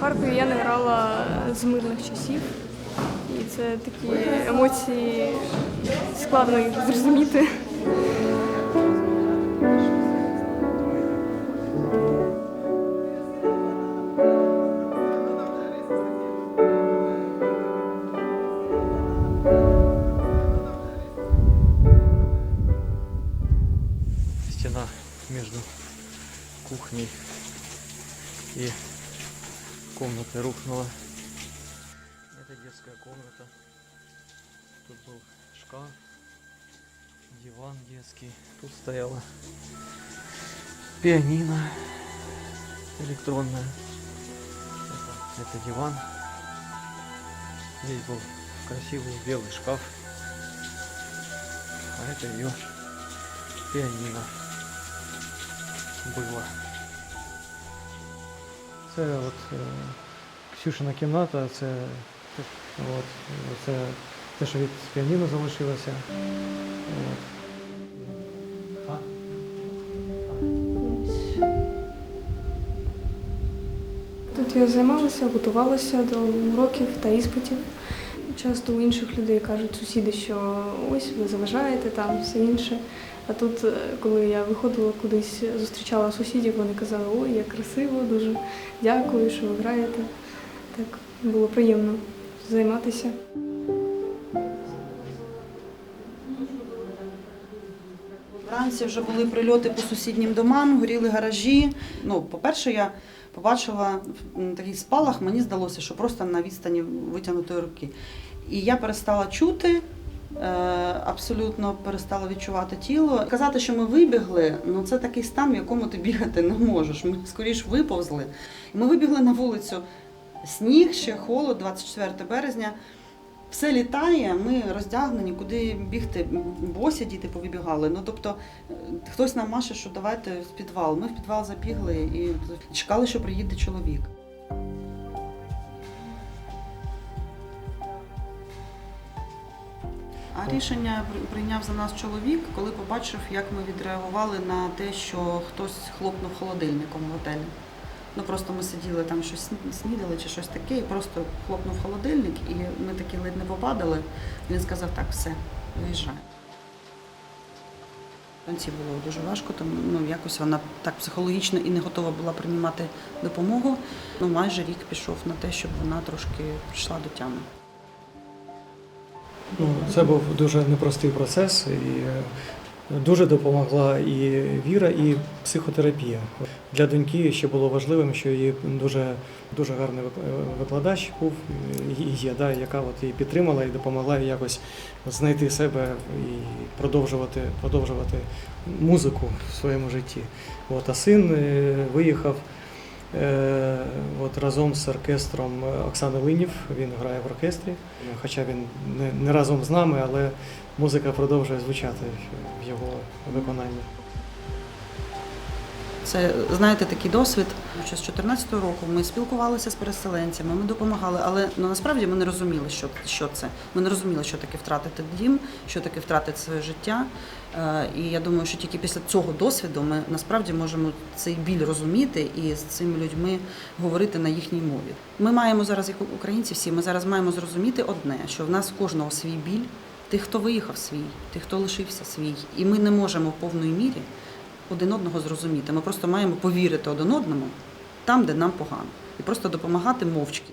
Харкові я не грала з мирних часів. І це такі емоції складно їх зрозуміти. Стена между кухней и комнатой рухнула. Это детская комната. Тут был шкаф, диван детский. Тут стояла пианино электронное. Это, это диван. Здесь был красивый белый шкаф. А это ее піаніно було. Це от е, Ксюшина кімната, це, от, це те, що від піаніно залишилося. От. Тут я займалася, готувалася до уроків та іспитів. Часто у інших людей кажуть сусіди, що ось ви заважаєте там все інше. А тут, е, коли я виходила кудись, зустрічала сусідів, вони казали, ой, як красиво, дуже дякую, що ви граєте. Так було приємно займатися. Вранці вже були прильоти по сусіднім домам, горіли гаражі. Ну, по-перше, я побачила м, такий спалах, мені здалося, що просто на відстані витягнутої руки. І я перестала чути, е, абсолютно перестала відчувати тіло. Казати, що ми вибігли, ну це такий стан, в якому ти бігати не можеш. Ми скоріш виповзли. Ми вибігли на вулицю. Сніг, ще холод, 24 березня. Все літає, ми роздягнені, куди бігти. Босі діти повибігали. Ну тобто е, хтось нам маше, що давайте в підвал. Ми в підвал забігли і чекали, що приїде чоловік. А рішення прийняв за нас чоловік, коли побачив, як ми відреагували на те, що хтось хлопнув холодильником в готелі. Ну просто ми сиділи там щось снідали чи щось таке, і просто хлопнув холодильник, і ми такі ледь не попадали. Він сказав, так, все, виїжджай. Доньці було дуже важко, тому ну, якось вона так психологічно і не готова була приймати допомогу. Ну, майже рік пішов на те, щоб вона трошки прийшла до тями. Ну, це був дуже непростий процес, і е, дуже допомогла і віра, і психотерапія. Для доньки ще було важливим, що її дуже, дуже гарний вик- викладач був і є, да, яка от її підтримала і допомогла якось знайти себе і продовжувати, продовжувати музику в своєму житті. От, а син е, виїхав. Е, От разом з оркестром Оксани Линів він грає в оркестрі, хоча він не, не разом з нами, але музика продовжує звучати в його виконанні. Це знаєте такий досвід. Ще з 14 року ми спілкувалися з переселенцями, ми допомагали, але ну насправді ми не розуміли, що, що це. Ми не розуміли, що таке втратити дім, що таке втратити своє життя. Е, І я думаю, що тільки після цього досвіду ми насправді можемо цей біль розуміти і з цими людьми говорити на їхній мові. Ми маємо зараз, як українці, всі ми зараз маємо зрозуміти одне, що в нас кожного свій біль. Тих, хто виїхав свій, тих, хто лишився свій, і ми не можемо в повної мірі один одного зрозуміти. Ми просто маємо повірити один одному там, де нам погано, і просто допомагати мовчки.